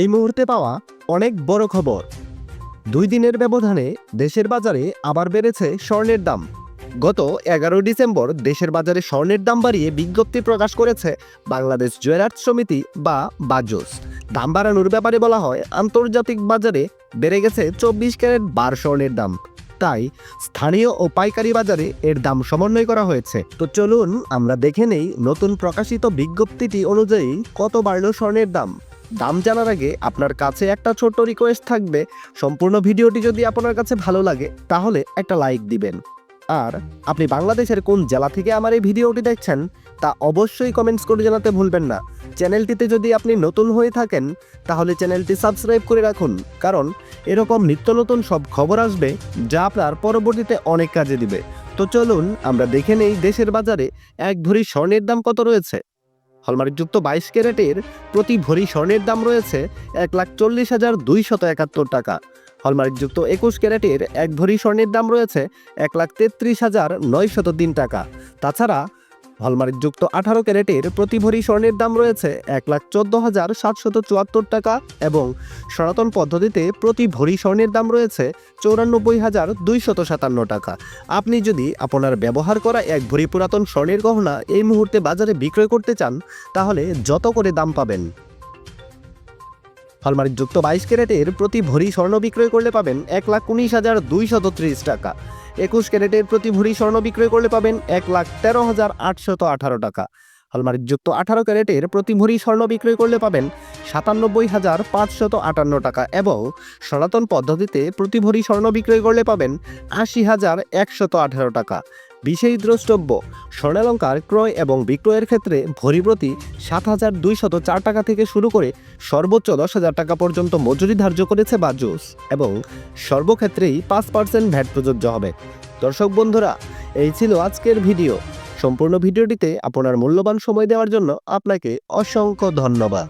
এই মুহূর্তে পাওয়া অনেক বড় খবর। দুই দিনের ব্যবধানে দেশের বাজারে আবার বেড়েছে স্বর্ণের দাম। গত এগারো ডিসেম্বর দেশের বাজারে স্বর্ণের দাম বাড়িয়ে বিজ্ঞপ্তি প্রকাশ করেছে বাংলাদেশ জুয়েলার্স সমিতি বা বাজুস। দাম বাড়ানোর ব্যাপারে বলা হয়, আন্তর্জাতিক বাজারে বেড়ে গেছে চব্বিশ ক্যারেট বার স্বর্ণের দাম। তাই স্থানীয় ও পাইকারি বাজারে এর দাম সমন্বয় করা হয়েছে। তো চলুন আমরা দেখে নেই নতুন প্রকাশিত বিজ্ঞপ্তিটি অনুযায়ী কত বাড়ল স্বর্ণের দাম। দাম জানার আগে আপনার কাছে একটা ছোট্ট রিকোয়েস্ট থাকবে। সম্পূর্ণ ভিডিওটি যদি আপনার কাছে ভালো লাগে, তাহলে একটা লাইক দিবেন। আর আপনি বাংলাদেশের কোন জেলা থেকে আমার এই ভিডিওটি দেখছেন, তা অবশ্যই কমেন্টস করে জানাতে ভুলবেন না। চ্যানেলটিতে যদি আপনি নতুন হয়ে থাকেন, তাহলে চ্যানেলটি সাবস্ক্রাইব করে রাখুন। কারণ এরকম নিত্য নতুন সব খবর আসবে, যা আপনার পরবর্তীতে অনেক কাজে দিবে। তো চলুন আমরা দেখে নেই দেশের বাজারে এক ভরি স্বর্ণের দাম কত রয়েছে। হলমার্কযুক্ত বাইশ ক্যারেটের প্রতি ভরি স্বর্ণের দাম রয়েছে এক লাখ চল্লিশ হাজার দুইশত একাত্তর টাকা। হলমার্কযুক্ত একুশ ক্যারেটের এক ভরি স্বর্ণের দাম রয়েছে এক লাখ তেত্রিশ হাজার নয়শত তিন টাকা। তাছাড়া হলমার্কযুক্ত আঠারো ক্যারেটের প্রতি ভরি স্বর্ণের দাম রয়েছে এক লাখ চোদ্দ হাজার সাতশত চুয়াত্তর টাকা এবং সনাতন পদ্ধতিতে প্রতি ভরি স্বর্ণের দাম রয়েছে চৌরানব্বই হাজার দুইশত সাতান্ন টাকা। আপনি যদি আপনার ব্যবহার করা এক ভরি পুরাতন স্বর্ণের গহনা এই মুহূর্তে বাজারে বিক্রয় করতে চান, তাহলে যত করে দাম পাবেন। হলমার্কযুক্ত বাইশ ক্যারেটের প্রতি ভরি স্বর্ণ বিক্রয় করলে পাবেন এক লাখ উনিশ হাজার দুইশত ত্রিশ টাকা। একুশ ক্যারেটের প্রতি ভরি স্বর্ণ বিক্রয় করলে পাবেন এক লাখ তেরো হাজার আটশত আঠারো টাকা। হলমার্কযুক্ত আঠারো ক্যারেটের প্রতি ভরি স্বর্ণ বিক্রয় করলে পাবেন সাতানব্বই হাজার পাঁচশত আটান্ন টাকা এবং সনাতন পদ্ধতিতে প্রতি ভরি স্বর্ণ বিক্রয় করলে পাবেন আশি হাজার একশত আঠারো টাকা। বিশেষ দ্রষ্টব্য স্বর্ণালঙ্কার ক্রয় এবং বিক্রয়ের ক্ষেত্রে ভরি প্রতি সাত হাজার দুইশত চার টাকা থেকে শুরু করে সর্বোচ্চ দশ হাজার টাকা পর্যন্ত মজুরি ধার্য করেছে বাজুস এবং সর্বক্ষেত্রেই পাঁচ পার্সেন্ট ভ্যাট প্রযোজ্য হবে। দর্শক বন্ধুরা, এই ছিল আজকের ভিডিও। সম্পূর্ণ ভিডিওটিতে আপনার মূল্যবান সময় দেওয়ার জন্য আপনাকে অসংখ্য ধন্যবাদ।